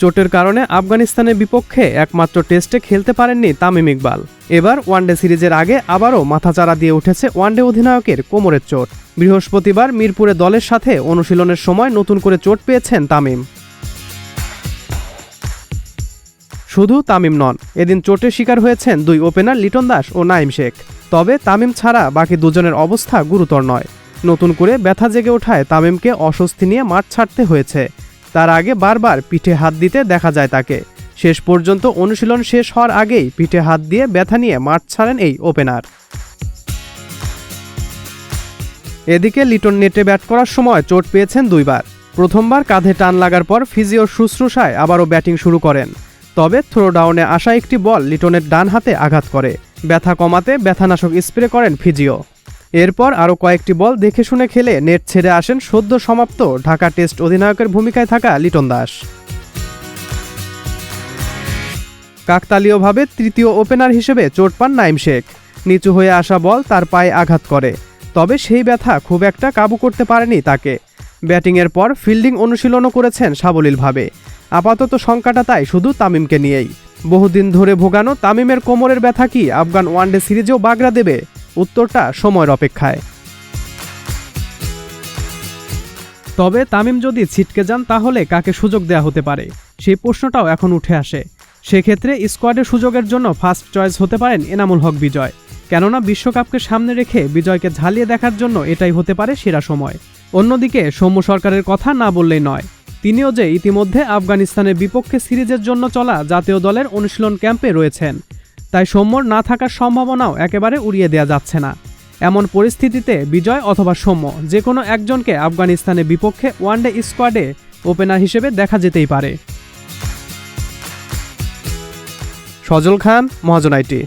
চোটের কারণে আফগানিস্তানের বিপক্ষে একমাত্র টেস্টে খেলতে পারেননি তামিম ইকবাল। এবার ওয়ানডে সিরিজের আগে আবারও মাথাচাড়া দিয়ে উঠেছে ওয়ানডে অধিনায়কের কোমরের চোট। বৃহস্পতিবার মিরপুরে দলের সাথে অনুশীলনের সময় নতুন করে চোট পেয়েছেন তামিম। শুধু তামিম নন, এদিন চোটের শিকার হয়েছেন দুই ওপেনার লিটন দাস ও নাইম শেখ। তবে তামিম ছাড়া বাকি দুজনের অবস্থা গুরুতর নয়। নতুন করে ব্যথা জেগে ওঠায় তামিমকে অস্বস্তি নিয়ে মাঠ ছাড়তে হয়েছে। তার আগে বারবার পিঠে হাত দিতে দেখা যায় তাকে। শেষ পর্যন্ত অনুশীলন শেষ হওয়ার আগেই পিঠে হাত দিয়ে ব্যথা নিয়ে মাঠ ছাড়েন এই ওপেনার। এদিকে লিটন নেটে ব্যাট করার সময় চোট পেয়েছেন দুইবার। প্রথমবার কাঁধে টান লাগার পর ফিজিওর শুশ্রূষায় আবারও ব্যাটিং শুরু করেন। তবে থ্রো ডাউনে আসা একটি বল লিটনের ডান হাতে আঘাত করে। ব্যথা কমাতে ব্যথানাশক স্প্রে করেন ফিজিও। এরপর আরও কয়েকটি বল দেখে শুনে খেলে নেট ছেড়ে আসেন সদ্য সমাপ্ত ঢাকা টেস্ট অধিনায়কের ভূমিকায় থাকা লিটন দাস। কাকতালীয়ভাবে তৃতীয় ওপেনার হিসেবে চোট পান নাইম শেখ। নিচু হয়ে আসা বল তার পায়ে আঘাত করে। তবে সেই ব্যথা খুব একটা কাবু করতে পারেনি তাকে। ব্যাটিংয়ের পর ফিল্ডিং অনুশীলনও করেছেন সাবলীলভাবে। আপাতত শঙ্কাটা তাই শুধু তামিমকে নিয়েই। বহুদিন ধরে ভোগানো তামিমের কোমরের ব্যথা কি আফগান ওয়ানডে সিরিজেও বাগড়া দেবে? উত্তরটা সময়ের অপেক্ষায়। তবে তামিম যদি ছিটকে যান তাহলে কাকে সুযোগ দেয়া হতে পারে? সেই প্রশ্নটাও এখন উঠে আসে। সেক্ষেত্রে স্কোয়াডে সুযোগের জন্য ফার্স্ট চয়েস হতে পারেন এনামুল হক বিজয়। কেননা বিশ্বকাপকে সামনে রেখে বিজয়কে ঝালিয়ে দেখার জন্য এটাই হতে পারে সেরা সময়। অন্যদিকে সৌম্য সরকারের কথা না বললেই নয়। তিনিও যে ইতিমধ্যে আফগানিস্তানের বিপক্ষে সিরিজের জন্য চলা জাতীয় দলের অনুশীলন ক্যাম্পে রয়েছেন। তাই সৌম্যর না থাকার সম্ভাবনাও একেবারে উড়িয়ে দেওয়া যাচ্ছে না। এমন পরিস্থিতিতে বিজয় অথবা সৌম্য যে কোনো একজনকে আফগানিস্তানের বিপক্ষে ওয়ানডে স্কোয়াডে ওপেনার হিসেবে দেখা যেতেই পারে। সজল খান, মহাজন আইটি।